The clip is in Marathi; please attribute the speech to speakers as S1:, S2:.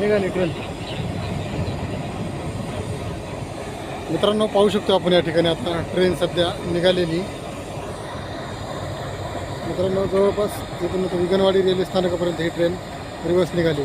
S1: निघाली ट्रेन. मित्रांनो पाहू शकतो आपण या ठिकाणी आता ट्रेन सध्या निघालेली. मित्रांनो जवळपास इथून विगनवाडी रेल्वे स्थानकापर्यंत ही ट्रेन रिवर्स निघाली